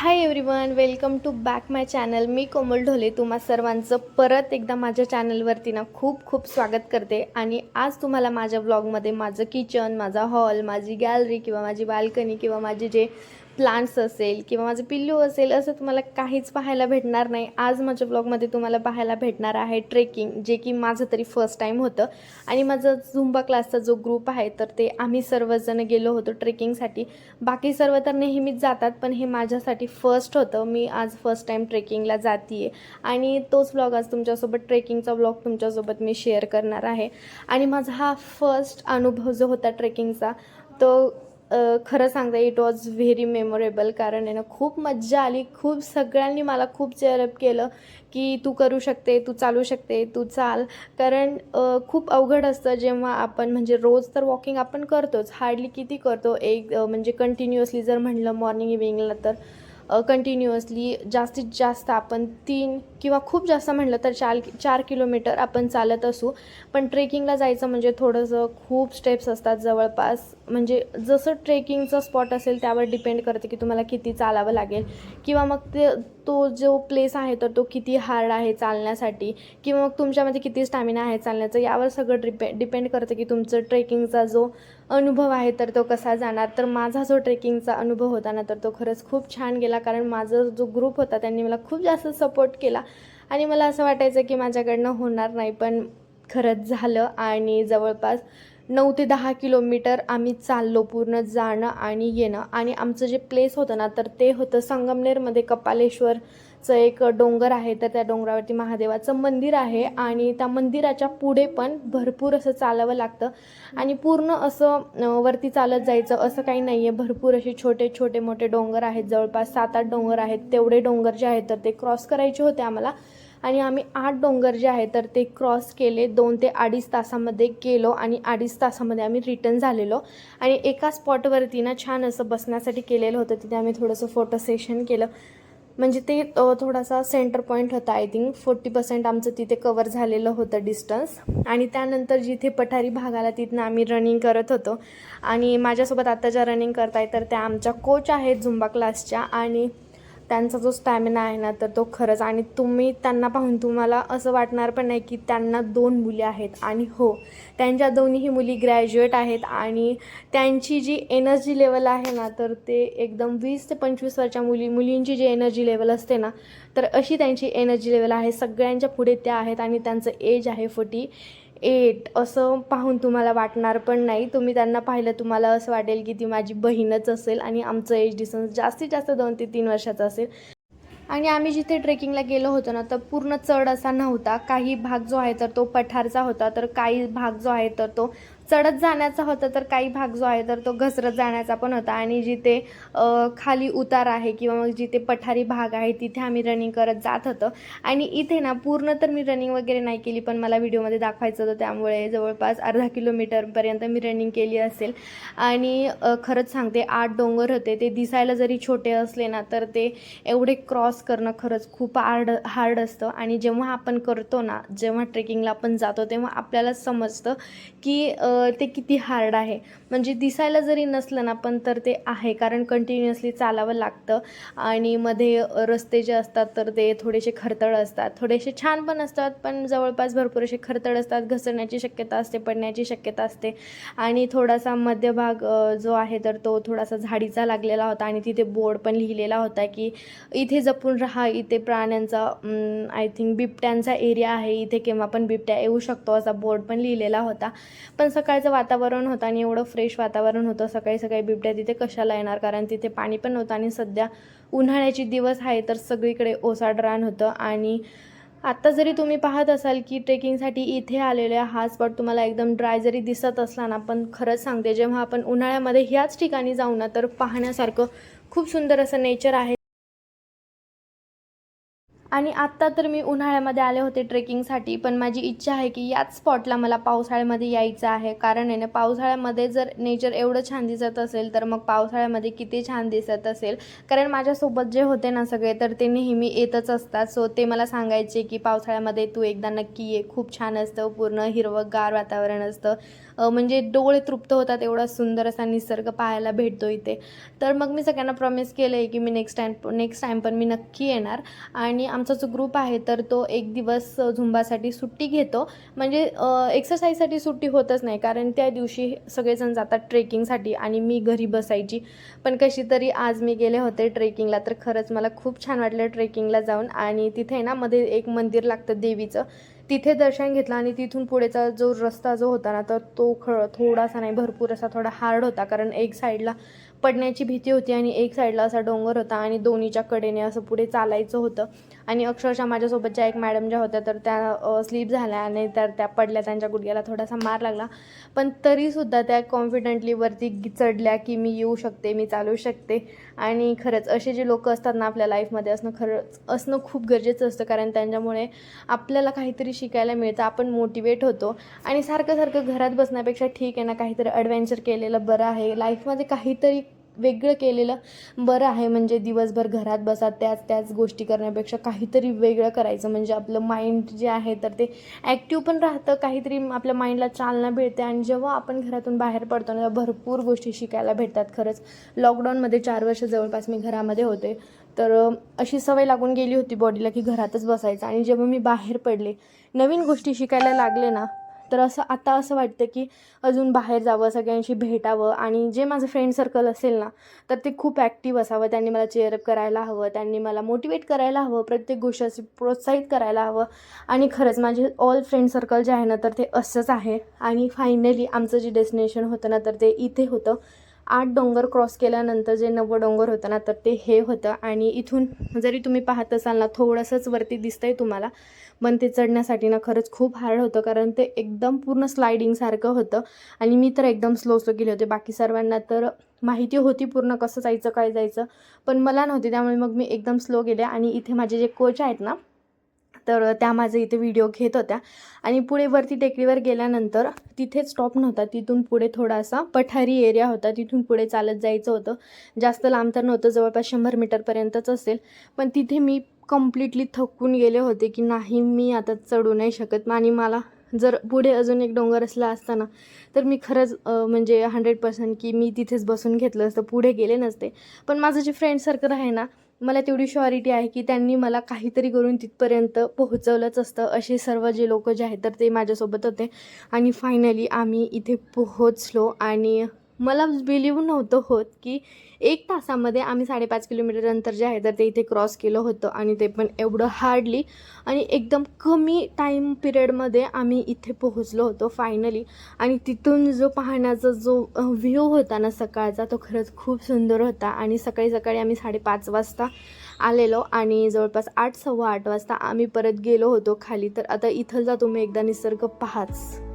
Hi everyone welcome to back my channel मी कोमल ढोले तुम्हा सर्वांचं परत एकदा माझ्या चॅनलवरती ना खूप खूप स्वागत करते. आणि आज तुम्हाला माझ्या व्लॉगमध्ये माझं किचन माझा हॉल माझी गॅलरी किंवा माझी बाल्कनी किंवा माझे जे प्लांट्स असेल किंवा माझं पिल्लू असेल असं तुम्हाला काहीच पाहायला भेटणार नाही. आज माझ्या ब्लॉगमध्ये तुम्हाला पाहायला भेटणार आहे ट्रेकिंग जे की माझं तरी फर्स्ट टाईम होतं. आणि माझं झुंबा क्लासचा जो ग्रुप आहे तर ते आम्ही सर्वजण गेलो होतो ट्रेकिंगसाठी बाकी सर्व तर नेहमीच जातात पण हे माझ्यासाठी फर्स्ट होतं. मी आज फर्स्ट टाईम ट्रेकिंगला जाते आहे आणि तोच ब्लॉग आज तुमच्यासोबत ट्रेकिंगचा ब्लॉग तुमच्यासोबत मी शेअर करणार आहे. आणि माझा हा फर्स्ट अनुभव जो होता ट्रेकिंगचा तो खरं सांगता इट वॉज व्हेरी मेमोरेबल कारण आहे ना खूप मज्जा आली. खूप सगळ्यांनी मला खूप चेअरअप केलं की तू करू शकते तू चालू शकते तू चाल. कारण खूप अवघड असतं जेव्हा आपण म्हणजे रोज तर वॉकिंग आपण करतोच हार्डली किती करतो एक म्हणजे कंटिन्युअसली जर म्हणलं मॉर्निंग इव्हिनिंगला तर कंटिन्युअसली जास्तीत जास्त आपण तीन किंवा खूप जास्त म्हटलं तर चार चार किलोमीटर आपण चालत असू. पण ट्रेकिंगला जायचं म्हणजे थोडंसं खूप स्टेप्स असतात जवळपास. म्हणजे जसं ट्रेकिंगचं स्पॉट असेल त्यावर डिपेंड करते की तुम्हाला किती चालावं लागेल. किंवा मग ते तो जो प्लेस आहे तर तो किती हार्ड आहे चालण्यासाठी. किंवा मग तुमच्यामध्ये किती स्टॅमिना आहे चालण्याचं यावर सगळं डिपे डिपेंड करतं की तुमचं ट्रेकिंगचा जो अनुभव आहे तर तो कसा जाणार. तर माझा जो ट्रेकिंगचा अनुभव होता ना तर तो खरंच खूप छान गेला. कारण माझा जो ग्रुप होता त्यांनी मला खूप जास्त सपोर्ट केला. आणि मला असं वाटायचं की माझ्याकडनं होणार नाही पण खरंच झालं. आणि जवळपास नऊ ते दहा किलोमीटर आम्ही चाललो पूर्ण जाणं आणि येणं. आणि आमचं जे प्लेस होतं ना तर ते होतं संगमनेरमध्ये कपालेश्वरचं एक डोंगर आहे. तर त्या डोंगरावरती महादेवाचं मंदिर आहे. आणि त्या मंदिराच्या पुढे पण भरपूर असं चालावं लागतं. आणि पूर्ण असं वरती चालत जायचं असं काही नाही आहे भरपूर असे छोटे छोटे मोठे डोंगर आहेत. जवळपास सात आठ डोंगर आहेत. तेवढे डोंगर जे आहेत तर ते क्रॉस करायचे होते आम्हाला. आणि आम्ही आठ डोंगर जे आहे तर ते क्रॉस केले दोन ते अडीच तासामध्ये गेलो आणि अडीच तासामध्ये आम्ही रिटर्न झालेलो. आणि एका स्पॉटवरती ना छान असं बसण्यासाठी केलेलं होतं तिथे आम्ही थोडंसं फोटो सेशन केलं. म्हणजे ते थोडासा सेंटर पॉईंट होता आय थिंक फोर्टी पर्सेंट आमचं तिथे कवर झालेलं होतं डिस्टन्स आणि त्यानंतर जिथे पठारी भागाला तिथनं आम्ही रनिंग करत होतो. आणि माझ्यासोबत आत्ता ज्या रनिंग करताय तर त्या आमच्या कोच आहेत झुंबा क्लासच्या आणि त्यांचा जो स्टॅमिना आहे ना तर तो खरंच आणि तुम्ही त्यांना पाहून तुम्हाला असं वाटणार पण नाही की त्यांना दोन मुली आहेत. आणि हो त्यांच्या दोन्हीही मुली ग्रॅज्युएट आहेत आणि त्यांची जी एनर्जी लेवल आहे ना तर ते एकदम वीस ते पंचवीसवरच्या मुली मुलींची जी एनर्जी लेवल असते ना तर अशी त्यांची एनर्जी लेवल आहे. सगळ्यांच्या पुढे त्या आहेत आणि त्यांचं एज आहे फोर्टी एट असं पाहून तुम्हाला वाटणार पण नाही. तुम्ही त्यांना पाहिलं तुम्हाला असं वाटेल की ती माझी बहीणच असेल आणि आमचं एज डिस्टन्स जास्तीत जास्त दोन ते तीन वर्षाचं असेल. आणि आम्ही जिथे ट्रेकिंगला गेलो होतो ना तर पूर्ण चढ असा नव्हता. काही भाग जो आहे तर तो पठारचा होता. तर काही भाग जो आहे तर तो चढत जाण्याचा होता तर काही भाग जो आहे तर तो घसरत जाण्याचा पण होता. आणि जिथे खाली उतार आहे किंवा मग जिथे पठारी भाग आहे तिथे आम्ही रनिंग करत जात होतो. आणि इथे ना पूर्ण तर मी रनिंग वगैरे नाही केली पण मला व्हिडिओमध्ये दाखवायचं होतं. त्यामुळे जवळपास अर्धा किलोमीटरपर्यंत मी रनिंग केली असेल. आणि खरंच सांगते आठ डोंगर होते. ते दिसायला जरी छोटे असले ना तर ते एवढे क्रॉस करणं खरंच खूप हार्ड हार्ड असतं. आणि जेव्हा आपण करतो ना जेव्हा ट्रेकिंगला आपण जातो तेव्हा आपल्याला समजतं की ते किती हार्ड आहे. म्हणजे दिसायला जरी नसलं ना पण तर ते आहे. कारण कंटिन्युअसली चालावं लागतं. आणि मध्ये रस्ते जे असतात तर ते थोडेसे खरतळ असतात. थोडेसे छान पण असतात पण जवळपास भरपूर असे खरतळ असतात. घसरण्याची शक्यता असते पडण्याची शक्यता असते. आणि थोडासा मध्यभाग जो आहे तर तो थोडासा झाडीचा लागलेला होता. आणि तिथे बोर्ड पण लिहिलेला होता की इथे जपून राहा. इथे प्राण्यांचा आय थिंक बिबट्यांचा एरिया आहे. इथे केव्हा पण बिबट्या येऊ शकतो असा बोर्ड पण लिहिलेला होता. पण सकाळचं वातावरण होतं आणि एवढं फ्रेश वातावरण होतं. सकाळी सकाळी बिबट्या तिथे कशाला येणार? कारण तिथे पाणी पण नव्हतं आणि सध्या उन्हाळ्याची दिवस आहे तर सगळीकडे ओसाड रान होतं. आणि आत्ता जरी तुम्ही पाहत असाल की ट्रेकिंगसाठी इथे आलेल्या हा स्पॉट तुम्हाला एकदम ड्राय जरी दिसत असला ना पण खरंच सांगते जेव्हा आपण उन्हाळ्यामध्ये ह्याच ठिकाणी जाऊ ना तर पाहण्यासारखं खूप सुंदर असं नेचर आहे. आणि आत्ता तर मी उन्हाळ्यामध्ये आले होते ट्रेकिंगसाठी पण माझी इच्छा आहे की याच स्पॉटला मला पावसाळ्यामध्ये यायचं आहे. कारण आहे ना पावसाळ्यामध्ये जर नेचर एवढं छान दिसत असेल तर मग पावसाळ्यामध्ये किती छान दिसत असेल. कारण माझ्यासोबत जे होते ना सगळे तर ते नेहमी येतच असतात. सो ते मला सांगायचे की पावसाळ्यामध्ये तू एकदा नक्की ये. खूप छान असतं पूर्ण हिरवंगार वातावरण असतं. म्हणजे डोळे तृप्त होतात एवढा सुंदर असा निसर्ग पाहायला भेटतो इथे. तर मग मी सगळ्यांना प्रॉमिस केलं आहे की मी नेक्स्ट टाईम नेक्स्ट टाईम पण मी नक्की येणार. आणि आमचा जो ग्रुप आहे तर तो एक दिवस झुंबासाठी सुट्टी घेतो. म्हणजे एक्सरसाइजसाठी सुट्टी होतच नाही कारण त्या दिवशी सगळेजण जातात ट्रेकिंगसाठी आणि मी घरी बसायची. पण कशी तरी आज मी गेले होते ट्रेकिंगला तर खरंच मला खूप छान वाटलं ट्रेकिंगला जाऊन. आणि तिथे ना मध्ये एक मंदिर लागतं देवीचं. तिथे दर्शन घेतलं आणि तिथून पुढेचा जो रस्ता जो होता ना तर तो ख थोडासा नाही भरपूर असा थोडा हार्ड होता. कारण एक साईडला पडण्याची भीती होती आणि एक साईडला असा डोंगर होता आणि दोन्हीच्या कडेने असं पुढे चालायचं होतं. आणि अक्षरशः माझ्यासोबतच्या एक मॅडम ज्या होत्या तर त्या स्लीप झाल्या आणि तर त्या पडल्या त्यांच्या गुडघ्याला थोडासा मार लागला. पण तरीसुद्धा त्या कॉन्फिडंटली वरती चढल्या की मी येऊ शकते मी चालू शकते. आणि खरंच असे जे लोक असतात ना आपल्या लाईफमध्ये असणं खरंच असणं खूप गरजेचं असतं. कारण त्यांच्यामुळे आपल्याला काहीतरी शिकायला मिळतं आपण मोटिवेट होतो. आणि सारखं सारखं घरात बसण्यापेक्षा ठीक आहे ना काहीतरी ॲडव्हेंचर केलेलं बरं आहे. लाईफमध्ये काहीतरी वेगळं केलेलं बरं आहे. म्हणजे दिवसभर घरात बसा त्याच त्याच गोष्टी करण्यापेक्षा काहीतरी वेगळं करायचं. म्हणजे आपलं माइंड जे आहे तर ते ॲक्टिव्ह पण राहतं. काहीतरी आपल्या माइंडला चालना भेटते. आणि जेव्हा आपण घरातून बाहेर पडतो ना तेव्हा भरपूर गोष्टी शिकायला भेटतात. खरंच लॉकडाऊनमध्ये चार वर्ष जवळपास मी घरामध्ये होते. तर अशी सवय लागून गेली होती बॉडीला की घरातच बसायचं. आणि जेव्हा मी बाहेर पडले नवीन गोष्टी शिकायला लागले ना तर असं आता असं वाटतं की अजून बाहेर जावं सगळ्यांशी भेटावं आणि जे माझं फ्रेंड सर्कल असेल ना तर ते खूप ॲक्टिव्ह असावं. त्यांनी मला चेअरअप करायला हवं त्यांनी मला मोटिवेट करायला हवं प्रत्येक गोष्टीशी प्रोत्साहित करायला हवं. आणि खरंच माझे ऑल फ्रेंड सर्कल जे आहे ना तर ते असंच आहे. आणि फायनली आमचं जे डेस्टिनेशन होतं ना तर ते इथे होतं. आठ डोंगर क्रॉस केल्यानंतर जे नवं डोंगर होतं ना तर ते हे होतं. आणि इथून जरी तुम्ही पाहत असाल ना थोडंसंच वरती दिसतंय तुम्हाला. पण ते चढण्यासाठी ना खरंच खूप हार्ड होतं कारण ते एकदम पूर्ण स्लायडिंगसारखं होतं. आणि मी तर एकदम स्लो स्लो गेले होते. बाकी सर्वांना तर माहिती होती पूर्ण कसं जायचं काय जायचं. पण मला नव्हती त्यामुळे मग मी एकदम स्लो गेले. आणि इथे माझे जे कोच आहेत ना तर त्या माझे इथे व्हिडिओ घेत होत्या. आणि पुढे वरती टेकडीवर गेल्यानंतर तिथेच स्टॉप नव्हता. तिथून पुढे थोडासा पठारी एरिया होता. तिथून पुढे चालत जायचं होतं. जास्त लांब तर नव्हतं. जवळपास शंभर मीटरपर्यंतच असेल. पण तिथे मी कम्प्लिटली थकून गेले होते की नाही मी आता चढू नाही शकत. आणि मला जर पुढे अजून एक डोंगर असला असताना तर मी खरंच म्हणजे हंड्रेड पर्सेंट की मी तिथेच बसून घेतलं असतं. पुढे गेले नसते. पण माझं जे फ्रेंड सर्कल आहे ना मला तेवढी शुअरिटी आहे की त्यांनी मला काहीतरी करून तिथपर्यंत पोहोचवलंच असतं. असे सर्व जे लोक जे आहेत तर ते माझ्यासोबत होते. आणि फायनली आम्ही इथे पोहोचलो. आणि मला बिलीव नव्हतं होत की एक तासामध्ये आम्ही साडेपाच किलोमीटर अंतर जे आहे तर ते इथे क्रॉस केलं होतं आणि ते पण एवढं हार्डली आणि एकदम कमी टाईम पिरियडमध्ये आम्ही इथे पोहोचलो होतो फायनली आणि तिथून जो पाहण्याचा जो व्ह्यू होता ना सकाळचा तो खरंच खूप सुंदर होता. आणि सकाळी सकाळी आम्ही साडेपाच वाजता आलेलो आणि जवळपास आठ सव्वा आठ वाजता आम्ही परत गेलो होतो खाली. तर आता इथलचा तुम्ही एकदा निसर्ग पाहाच.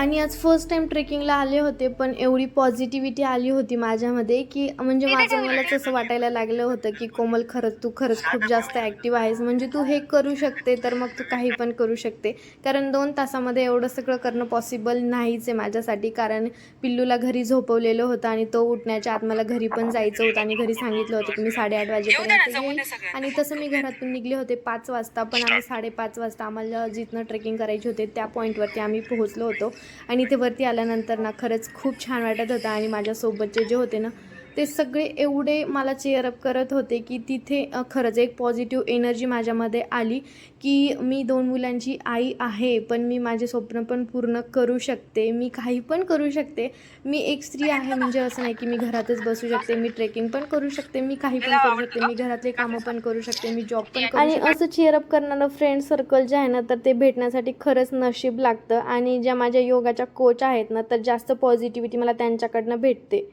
आणि आज फर्स्ट टाईम ट्रेकिंगला आले होते पण एवढी पॉझिटिव्हिटी आली होती माझ्यामध्ये की म्हणजे माझं मलाच असं वाटायला लागलं होतं की कोमल खरंच तू खरंच खूप जास्त ॲक्टिव्ह आहेस. म्हणजे तू हे करू शकते तर मग तू काही पण करू शकते. कारण दोन तासामध्ये एवढं सगळं करणं पॉसिबल नाहीच आहे माझ्यासाठी. कारण पिल्लूला घरी झोपवलेलं होतं आणि तो उठण्याच्या आत मला घरी पण जायचं होतं आणि घरी सांगितलं होतं की मी साडेआठ वाजेपर्यंत येईल आणि तसं मी घरातून निघले होते पाच वाजता पण आम्ही साडेपाच वाजता आम्हाला जिथनं ट्रेकिंग करायची होते त्या पॉईंटवरती आम्ही पोहोचलो होतो. आणि ते वरती आल्यानंतर ना खरंच खूप छान वाटत होतं आणि माझ्यासोबतचे जे होते ना ते सगळे एवढे मला चेअरअप करत होते की तिथे खरंच एक पॉझिटिव्ह एनर्जी माझ्यामध्ये आली की मी दोन मुलांची आई आहे पण मी माझे स्वप्न पण पूर्ण करू शकते. मी काही पण करू शकते. मी एक स्त्री आहे म्हणजे असं नाही की मी घरातच बसू शकते मी ट्रेकिंग पण करू शकते मी काही पण करू शकते मी घरातले कामं पण करू शकते मी जॉब पण करू आणि असं चेअरअप करणारं फ्रेंड सर्कल जे आहे ना तर ते भेटण्यासाठी खरंच नशीब लागतं. आणि ज्या माझ्या योगाच्या कोच आहेत ना तर जास्त पॉझिटिव्हिटी मला त्यांच्याकडनं भेटते.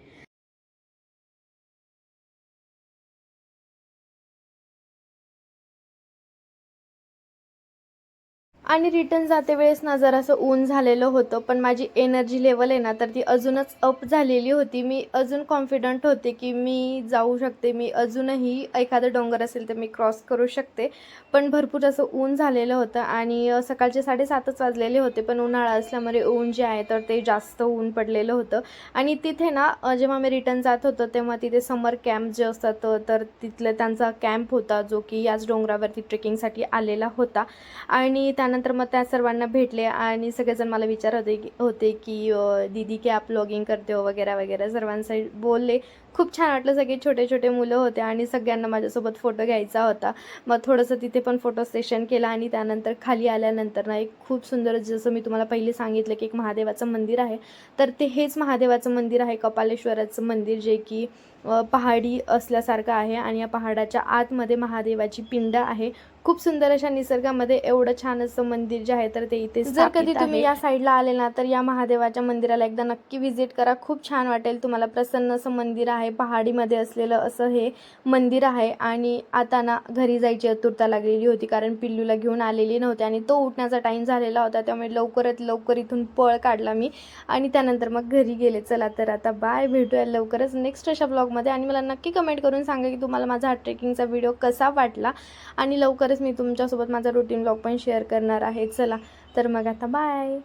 आणि रिटर्न जाते वेळेस ना जरासं ऊन झालेलं होतं पण माझी एनर्जी लेवल आहे ना तर ती अजूनच अप झालेली होती. मी अजून कॉन्फिडंट होते की मी जाऊ शकते मी अजूनही एखादं डोंगर असेल तर मी क्रॉस करू शकते. पण भरपूर असं ऊन झालेलं होतं आणि सकाळचे साडेसातच वाजलेले होते पण उन्हाळा असल्यामुळे ऊन जे आहे तर ते जास्त ऊन पडलेलं होतं. आणि तिथे ना जेव्हा मी रिटर्न जात होतो तेव्हा तिथे समर कॅम्प जे असतात तर तिथलं त्यांचा कॅम्प होता जो की याच डोंगरावरती ट्रेकिंगसाठी आलेला होता. आणि त्यानंतर मग त्या सर्वांना भेटले आणि सगळेजण मला विचारत होते की होते की दीदी की आप ब्लॉगिंग करते हो वगैरे वगैरे सर्वांसाठी बोलले. खूप छान वाटलं सगळे छोटे छोटे मुलं होते आणि सगळ्यांना माझ्यासोबत फोटो घ्यायचा होता. मग थोडंसं तिथे पण फोटो सेशन केलं आणि त्यानंतर खाली आल्यानंतर ना एक खूप सुंदर जसं मी तुम्हाला पहिले सांगितलं की एक महादेवाचं मंदिर आहे. तर ते हेच महादेवाचं मंदिर आहे कपालेश्वराचं मंदिर जे की पहाडी असल्यासारखं आहे आणि या पहाडाच्या आतमध्ये महादेवाची पिंड आहे. खूप सुंदर अशा निसर्गामध्ये एवढं छान असं मंदिर जे आहे तर ते इथे जर कधी तुम्ही या साईडला आले ना तर या महादेवाच्या मंदिराला एकदा नक्की व्हिजिट करा. खूप छान वाटेल तुम्हाला. प्रसन्न असं मंदिर आहे पहाडीमध्ये असलेलं असं हे मंदिर आहे. आणि आता ना घरी जायची आतुरता लागलेली होती कारण पिल्लूला घेऊन आलेली नव्हती आणि तो उठण्याचा टाईम झालेला होता. त्यामुळे लवकरात लवकर इथून पळ काढला मी. आणि त्यानंतर मग घरी गेले. चला तर आता बाय. भेटूया लवकरच नेक्स्ट अशा ब्लॉगमध्ये आणि मला नक्की कमेंट करून सांगा की तुम्हाला माझा हा ट्रेकिंगचा व्हिडिओ कसा वाटला. आणि लवकरच मी तुमच्यासोबत माझा रुटीन ब्लॉग पण शेअर करणार आहे. चला तर मग आता बाय